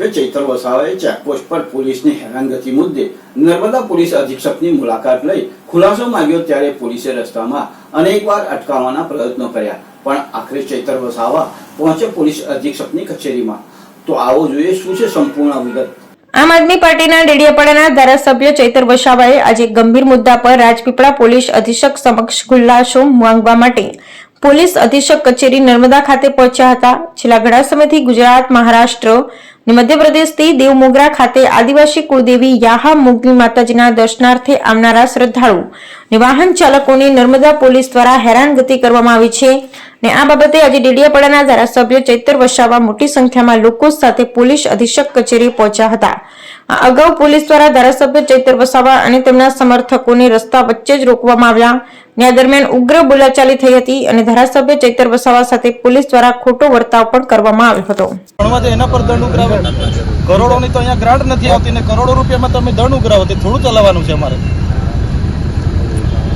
ધારાસભ્ય ચૈતર વસાવાએ ચેકપોસ્ટ પર પોલીસની હેરાનગતિ મુદ્દે નર્મદા પોલીસ અધિક્ષકની મુલાકાત લઈ ખુલાસો માંગ્યો ત્યારે પોલીસે રસ્તામાં અનેકવાર અટકાવવાના પ્રયત્નો કર્યા. પણ આખરે ચૈતર વસાવા પહોંચે પોલીસ અધિક્ષકની કચેરીમાં. તો આવો જોઈએ શું છે સંપૂર્ણ વિગત? આમ આદમી પાર્ટીના ડેડિયાપાડાના ધારાસભ્ય ચૈતર વસાવાએ આજે ગંભીર મુદ્દા પર રાજપીપળા પોલીસ અધિક્ષક સમક્ષ ખુલાસો માંગવા માટે પોલીસ અધિક્ષક કચેરી નર્મદા ખાતે પહોંચ્યા હતા. છેલ્લા ઘણા સમયથી ગુજરાત, મહારાષ્ટ્ર અને મધ્યપ્રદેશથી દેવમોગરા ખાતે આદિવાસી કુળદેવી યાહા મોગલી માતાજીના દર્શનાર્થે આવનારા શ્રદ્ધાળુ અને વાહન ચાલકોને નર્મદા પોલીસ દ્વારા હેરાનગતિ કરવામાં આવી છે. ને આ બાબતે આજે ડેડિયાપાડાના ધારાસભ્ય ચૈતર વસાવા મોટી સંખ્યામાં લોકો સાથે પોલીસ અધિક્ષક કચેરી પહોંચ્યા હતા. અગાઉ પોલીસ દ્વારા ધારાસભ્ય ચૈતર વસાવા અને તેમના સમર્થકોને રસ્તા વચ્ચે જ રોકવામાં આવ્યા. ને દરમિયાન ઉગ્ર બોલાચાલી થઈ હતી અને ધારાસભ્ય ચૈતર વસાવા સાથે પોલીસ દ્વારા ખોટો વર્તાવ પણ કરવામાં આવ્યો હતો. એના પર દંડ ઉઘરાવે. કરોડોની તો અહીંયા ગ્રાન્ટ નથી આવતી ને કરોડો રૂપિયામાં તમે દંડ ઉઘરાવો. થોડું ચલાવવાનું છે અમારે.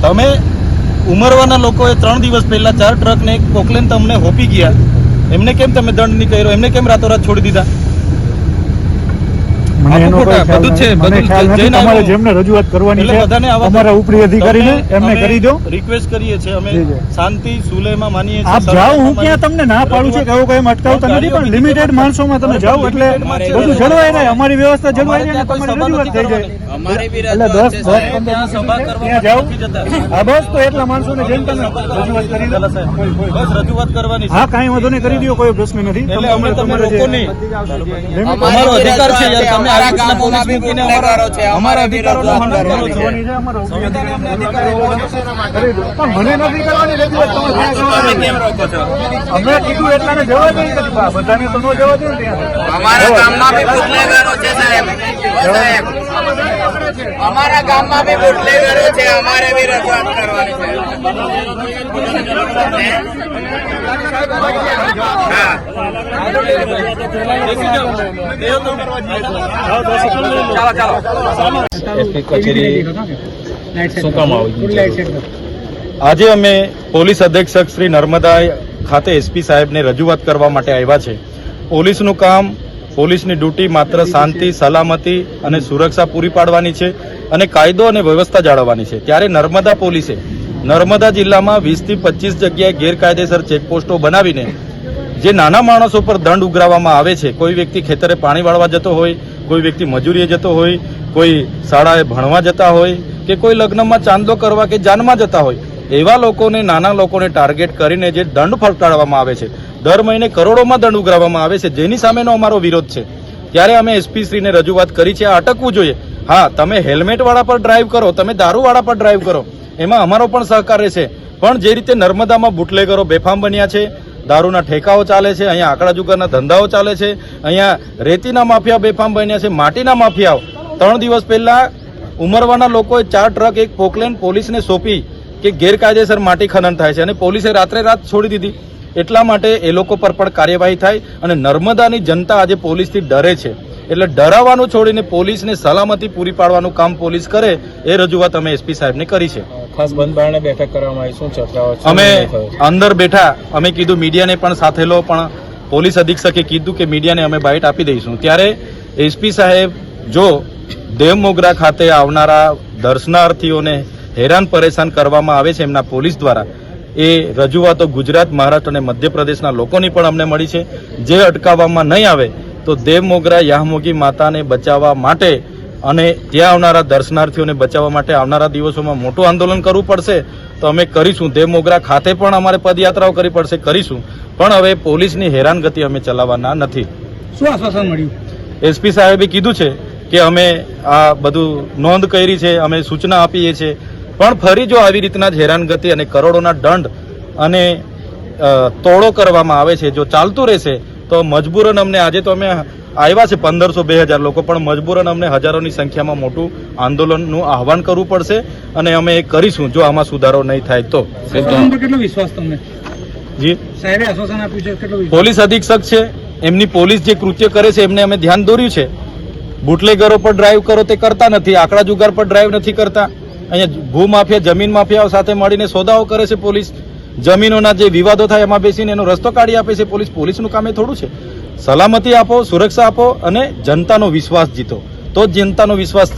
તમે ઉમરવાના લોકોએ ત્રણ દિવસ પહેલા ચાર ટ્રકને એક પોકલેન તમને હોપી ગયા. એમને કેમ તમે દંડ નહીં કર્યો? એમને કેમ રાતોરાત છોડી દીધા મને એનો આપો કોઈ ફોટા, બધું છે, બધું નથી. મને ખ્યાલ નથી. તમારે જેમને રજૂઆત કરવાની છે અમારા ઉપરી અધિકારીને એમને કરી દો. રિક્વેસ્ટ કરીએ છીએ અમે. શાંતિ સુલેમાં માનીએ છીએ આપ જાઓ હું ક્યાં તમને ના પાડું છું કે એવું કઈ અટકાવતા નથી પણ લિમિટેડ માણસોમાં તમે જાઓ એટલે બધું જળવાય રહે અમારી વ્યવસ્થા જળવાય રહે તમારી રજૂઆત થઈ જાય. અમારી બી એટલે રજૂઆત દસ છે દસ. પંદર સભા કરવા ત્યાં જાઓ. હા બસ તો એટલા માણસોને જેમ તમે રજૂઆત કરી દો. બસ રજૂઆત કરવાની છે. હા કાંઈ વાંધો નહીં કરી દો કોઈ પ્રશ્ન નથી. એટલે અમે તમે તમારે રોકો જે- નહીં. અમારો અધિકાર છે યાર તમે અમારા ગામોમાં બી ગુનેગારો છે. અમારા અધિકારોનો હનન કરવાની છે, અમારો. પણ મને નથી કરવાની તમે. કેમ રોકો છો. અમે કીધું એટલાને જવા દે બધાને તો ન જવા દે અમારા ગામમાં બી બુટલેગરો છે સાહેબ. સાહેબ અમારા ગામમાં બી બુટલેગરો છે, અમારે બી રજૂઆત કરવાની છે. આજે અમે પોલીસ અધિક્ષક શ્રી નર્મદા ખાતે એસપી સાહેબને રજૂઆત કરવા માટે આવ્યા છે. પોલીસનું કામ પોલીસની ડ્યુટી માત્ર શાંતિ, સલામતી અને સુરક્ષા પૂરી પાડવાની છે અને કાયદો અને વ્યવસ્થા જાળવવાની છે. ત્યારે નર્મદા પોલીસે નર્મદા જિલ્લામાં વીસથી પચીસ જગ્યાએ ગેરકાયદેસર ચેકપોસ્ટો બનાવીને જે નાના માણસો પર દંડ ઉઘરાવવામાં આવે છે, કોઈ વ્યક્તિ ખેતરે પાણી વાળવા જતો હોય, કોઈ વ્યક્તિ મજૂરીએ જતો હોય, કોઈ શાળાએ ભણવા જતા હોય કે કોઈ લગ્નમાં ચાંદો કરવા કે જાનમાં જતા હોય, એવા લોકોને, નાના લોકોને ટાર્ગેટ કરીને જે દંડ ફટકારવામાં આવે છે દર મહિને કરોડોમાં દંડ ઉઘરાવવામાં આવે છે. જેની સામેનો અમારો વિરોધ છે. ત્યારે અમે એસપી શ્રીને રજૂઆત કરી છે, આ અટકવું જોઈએ. હા, તમે હેલ્મેટવાળા પર ડ્રાઈવ કરો, તમે દારૂવાળા પર ડ્રાઈવ કરો. એમાં અમારો પણ સહકાર રહેશે. પણ જે રીતે નર્મદામાં બુટલેગરો બેફામ બન્યા છે, દારૂના ઠેકાઓ ચાલે છે, અહીંયા આંકડા જુગારના ધંધાઓ ચાલે છે, અહીંયા રેતીના માફિયા બેફામ બન્યા છે, માટીના માફિયાઓ. ત્રણ દિવસ પહેલા ઉમરવાના લોકોએ ચાર ટ્રક એક પોકલેન પોલીસને સોંપી કે ગેરકાયદેસર માટી ખનન થાય છે અને પોલીસે રાત્રે રાત છોડી દીધી. એટલા માટે એ લોકો પર પણ કાર્યવાહી થાય અને નર્મદાની જનતા આજે પોલીસથી ડરે છે. એટલે ડરાવવાનું છોડીને પોલીસને સલામતી પૂરી પાડવાનું કામ પોલીસ કરે એ રજૂઆત અમે એસપી સાહેબને કરી છે. ખાસ બંધ બારણે બેઠક કરવામાં આવી શું ચર્ચા અમે? અંદર બેઠા અમે કીધું મીડિયાને પણ સાથે લો પણ પોલીસ અધિક્ષકે કીધું કે મીડિયાને અમે બાઇટ આપી દઈશું. ત્યારે એસપી સાહેબ જો દેવમોગરા ખાતે આવનારા દર્શનાર્થીઓને હેરાન પરેશાન કરવામાં આવે છે એમના પોલીસ દ્વારા એ રજૂઆતો ગુજરાત મહારાષ્ટ્ર અને મધ્યપ્રદેશના લોકોની પણ અમને મળી છે. જે અટકાવવામાં નહીં આવે તો દેવમોગરા યાહમોગી માતાને બચાવવા માટે અને ત્યાં આવનારા દર્શનાર્થીઓને બચાવવા માટે આવનારા દિવસોમાં મોટું આંદોલન કરવું પડશે. તો અમે કરીશું. દેવમોગરા ખાતે પણ અમારે પદયાત્રાઓ કરવી પડશે કરીશું. પણ હવે પોલીસની હેરાનગતિ અમે ચલાવવાના નથી. શું આશ્વાસન મળ્યું? એસપી સાહેબે કીધું છે કે અમે આ બધું નોંધ કરી છે અમે સૂચના આપીએ છીએ. પણ ફરી જો આવી રીતના જ હેરાનગતિ અને કરોડોના દંડ અને તોડો કરવામાં આવે છે જો ચાલતું રહેશે તો મજબૂરન અમને આજે તો અમે આવ્યા છે પંદરસો બે હજાર લોકો પણ મજબૂરન અમને હજારોની સંખ્યામાં મોટું આંદોલનનું આહવાન કરવું પડશે અને અમે એ કરીશું જો આમાં સુધારો નહીં થાય તો. કેટલો વિશ્વાસ તમને? જી? સાહેબે આશ્વાસન આપ્યું છે કેટલો પોલીસ અધિક્ષક છે એમની પોલીસ જે કૃત્ય કરે છે એમને અમે ધ્યાન દોર્યું છે. બુટલેગરો પર ડ્રાઈવ કરો તે કરતા નથી આંકડા જુગાર પર ડ્રાઈવ નથી કરતા. અહીંયા ભૂ માફિયા જમીન માફિયાઓ સાથે મળીને સોદાઓ કરે છે પોલીસ. જમીનોના જે વિવાદો થાય એમાં બેસીને એનો રસ્તો કાઢી આપે છે પોલીસ. પોલીસનું કામ એ થોડું છે. સલામતી આપો, સુરક્ષા આપો અને જનતાનો વિશ્વાસ જીતો. તો જ જનતાનો વિશ્વાસ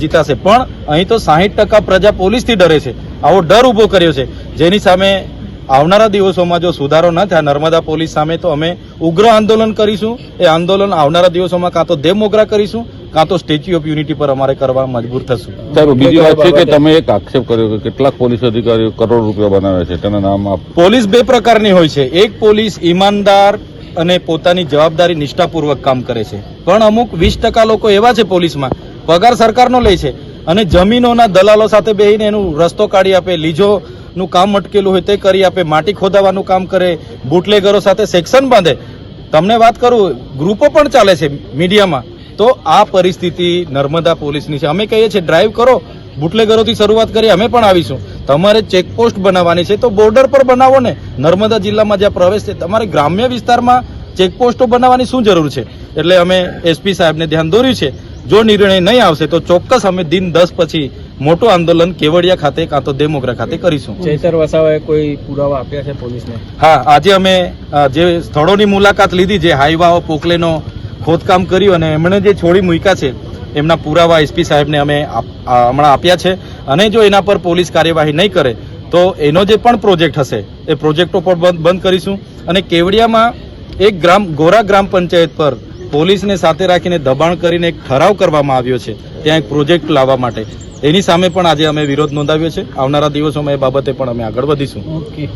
જીતાશે. પણ અહીં તો સાહીઠ ટકા પ્રજા પોલીસથી ડરે છે. આવો ડર ઊભો કર્યો છે. જેની સામે આવનારા દિવસોમાં જો સુધારો ન થયા, નર્મદા પોલીસ સામે તો અમે ઉગ્ર આંદોલન કરીશું. એ આંદોલન આવનારા દિવસોમાં કાં તો દેવ મોગરા કરીશું કાં તો સ્ટેચ્યુ ઓફ યુનિટી પર અમારે કરવા મજબૂર થશું. સાહેબ બીજી વાત છે કે તમે એક આક્ષેપ કર્યો કે કેટલાક પોલીસ અધિકારીઓ કરોડ રૂપિયા બનાવે છે તેના નામ આપ પોલીસ બે પ્રકારની હોય છે. એક પોલીસ ઈમાનદાર અને પોતાની જવાબદારી નિષ્ઠાપૂર્વક કામ કરે છે. પણ અમુક વીસ ટકા લોકો એવા છે પોલીસમાં પગાર સરકારનો લે છે અને જમીનોના દલાલો સાથે બેહીને એનું રસ્તો કાઢી આપે લીજો નું કામ અટકેલું હોય તે કરી આપે માટી ખોદાવાનું કામ કરે બુટલેગરો સાથે સેક્શન બાંધે. તમને વાત કરું ગ્રુપો પણ ચાલે છે મીડિયામાં. તો આ પરિસ્થિતિ નર્મદા પોલીસની છે. અમે કહીએ છીએ ડ્રાઈવ કરો. બુટલેગરોથી શરૂઆત કરી અમે પણ આવીશું. તમારે ચેકપોસ્ટ બનાવવાની છે તો બોર્ડર પર બનાવો ને. નર્મદા જિલ્લામાં જ્યાં પ્રવેશ છે તમારે ગ્રામ્ય વિસ્તારમાં ચેકપોસ્ટો બનાવવાની શું જરૂર છે? એટલે અમે એસપી સાહેબને ધ્યાન દોર્યું છે. જો નિર્ણય નહીં આવશે તો ચોક્કસ અમે દિન દસ પછી મોટું આંદોલન કેવડિયા ખાતે કાં તો દેમોગ્રા ખાતે કરીશું. ચૈતર વસાવાએ કોઈ પુરાવા આપ્યા છે પોલીસને? હા આજે અમે જે સ્થળોની મુલાકાત લીધી જે હાઈવાઓ પોકલેનો ખોદકામ કર્યું અને એમણે જે છોડી મૂક્યા છે, એમના પુરાવા એસપી સાહેબને અમે હમણાં આપ્યા છે. અને જો એના પર પોલીસ કાર્યવાહી નહીં કરે, તો એનો જે પણ પ્રોજેક્ટ હશે, એ પ્રોજેક્ટો પણ બંધ કરીશું. અને કેવડિયામાં એક ગ્રામ, ગોરા ગ્રામ પંચાયત પર પોલીસને સાથે રાખીને દબાણ કરીને એક ઠરાવ કરવામાં આવ્યો છે, ત્યાં એક પ્રોજેક્ટ લાવવા માટે. એની સામે પણ આજે અમે વિરોધ નોંધાવ્યો છે. આવનારા દિવસોમાં એ બાબતે પણ અમે આગળ વધીશું. ઓકે.